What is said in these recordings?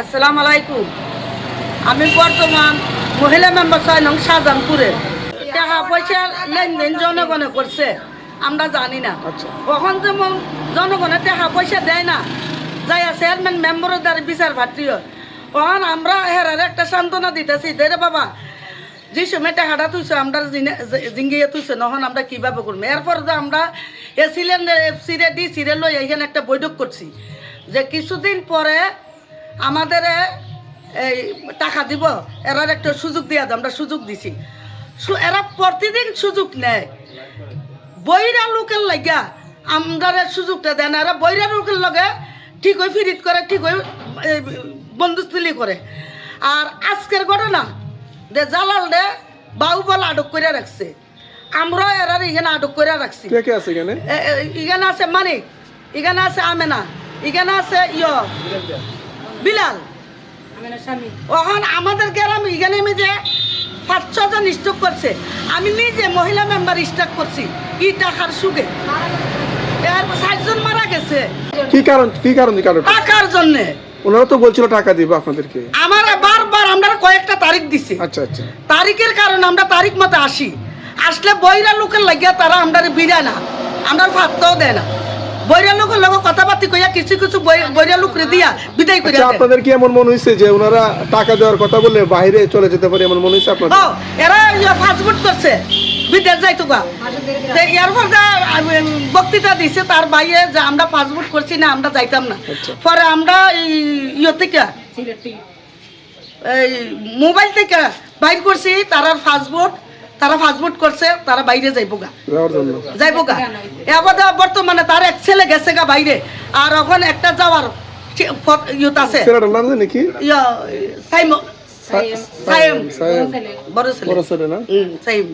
আসসালামু আলাইকুম। আমি বর্তমান মহিলা মেম্বার ছয় নং শাহজাহানপুরে। টাকা পয়সা লেনদেন জনগণে করছে আমরা জানি না। আচ্ছা। কখন যেমন জনগণে টাকা পয়সা দেয় না যাই চেয়ারম্যান মেম্বারের দ্বারা বিচার ভাতৃয় কখন আমরা হেরার একটা সান্ত্বনা দিতেছি দে রে বাবা যে সময় টাকাটা তুইছে আমরা জিঙ্গিয়ে তুইছে নহন আমরা কীভাবে করব? এরপর যে আমরা এ সিলিন্ডার এফ সিরে ডি সিরে লই এখানে একটা বৈঠক করছি যে কিছুদিন পরে আমাদের এই টাকা দিব এরার একটা সুযোগ দিয়া দাও আমরা সুযোগ দিছি। সু- এরা প্রতিদিন সুযোগ নেয়। বইরা লোকের লাগিয়া আমরা সুযোগটা দেয় না এরা বইরা লোকের লগে ঠিক হয়ে ফিরিত করে ঠিক হয়ে বন্ধুস্থলি করে। আর আজকের ঘটনা দে জালাল দে বাহুবল আটক করে রাখছে। আমরা এরার এখানে আটক করে রাখছি। এখানে? আছে মানিক এখানে আছে আমেনা এখানে আছে ইয় বিলাল। ওখান আমাদের গ্রামে এখানে আমি যে পাঁচ ছজন স্টক করছে আমি নিজে মহিলা মেম্বার স্টক করছি ই টাকার সুগে এর ষাটজন মারা গেছে। কি কারণ কি কারণ কারণ? টাকার জন্যে। ওনারা তো বলছিল টাকা দিব আপনাদেরকে। আমার বারবার আমরা কয়েকটা তারিখ দিছি। আচ্ছা আচ্ছা। তারিখের কারণে আমরা তারিখ মতো আসি। আসলে বইরা লোকের লাগিয়া তারা আমরা বিড়ায় না। আমরা ভাবতেও দেয় না। বইরা লোকের লগে কথাবার্তি কইয়া কিছু কিছু বই- বইরা লোকরে দিয়া বিদায় করে আচ্ছা আপনাদের কি এমন মনে হয়েছে যে ওনারা টাকা দেওয়ার কথা বলে বাইরে চলে যেতে পারে এমন মনে হয়েছে আপনাদের? এরা ফাস্টফুড করছে। বিদেশ যাইতো গা। এরপর যা বক্তৃতা দিছে তার বাইরে যে আমরা ফাস্টফুড করছি না আমরা যাইতাম না। আচ্ছা। পরে আমরা এই ইয়ে থেকে এই মোবাইল থেকে বাইর করছি তারা ফাস্টফুড তারা ফাস্টফুড করছে তারা বাইরে যাইবো গা যাইবো গা এবার বর্তমানে তার এক ছেলে গেছে গা বাইরে আর এখন একটা যাওয়ার ঠিক- ফ- আছে। ছেলেটার নাম জানি কি? ইয়া সাইম সাইম। সাহেব বড় ছেলে। বড় ছেলে না? হুম, সাইম।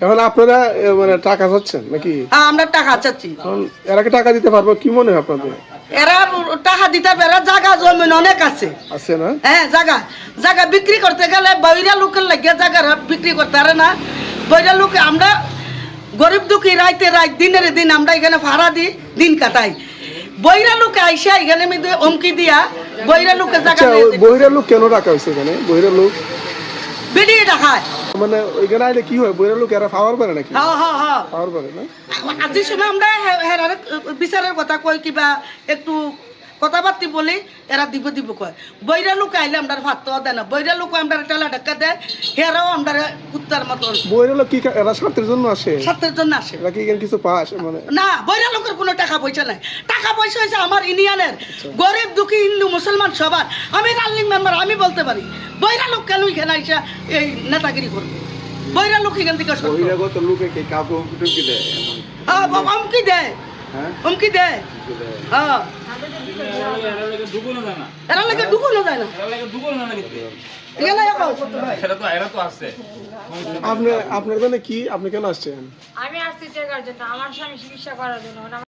এখন আপনারা মানে টাকা চাচ্ছেন নাকি? আমরা টাকা চাচ্ছি। এরা কি টাকা দিতে পারব? কি মনে হয় আপনাদের? এরা টাকা দিতে পারে জায়গা জমিন অনেক আছে। আছে না? হ্যাঁ জায়গা জায়গা বিক্রি করতে গেলে বৈরা লোকের লাগে জায়গা বিক্রি করতে পারে না। বৈরা লোক আমরা গরিব দুঃখী রাইতে রাত দিনের দিন আমরা এখানে ভাড়া দিই দিন কাটাই। বৈরা লোকে আইসা এখানে অমকি দিয়া বৈরা লোকের জায়গা আচ্ছা বহিরের লোক কেন টাকা হয়েছে এখানে? বহিরের লোক? বেরিয়ে দেখায় মানে ওইখানে আইলে কি হয়? বহিরের লোক এরা পাওয়ার পারে নাকি? হ্যাঁ হ্যাঁ হ্যাঁ। পাওয়ার পারে না? আজি সময় আমরা হেরার বিচারের কথা কই কিবা একটু কথাবার্তি বলি এরা দিব দিব কয়। বৈরা লোক আইলে আমরা ভাত তো দেয় না। বৈরা লোক আমরা টেলা ঢাকা দেয় হেরাও আমরা কুত্তার মতন বহিরের লোক কি এরা স্বার্থের জন্য আসে? স্বার্থের জন্য আসে। এরা কি কিছু পাস মানে? না বৈরা লোকের কোনো টাকা পয়সা নাই। টাকা পয়সা হয়েছে আমার ইন্ডিয়ানের গরিব দুঃখী হিন্দু মুসলমান সবার। আমি রানিং মেম্বার আমি বলতে পারি বৈরা লোক কেন এখানে আইসা এই নেতাগিরি করবে? বৈরা লোক এখান থেকে। বহিরাগত লোকে কি কাউকে হুমকি দেয়? হুমকি দেয়। হুমকি দেয়। হ্যাঁ। না এরা লাগে ঢুকুনো যায় না। এরা না নাকি এখানে এখন সেটা তো এরা তো আসছে আপনি আপনার জন্য কি আপনি কেন আসছেন? আমি আসছি টাকার জন্য আমার স্বামী চিকিৎসা করার জন্য।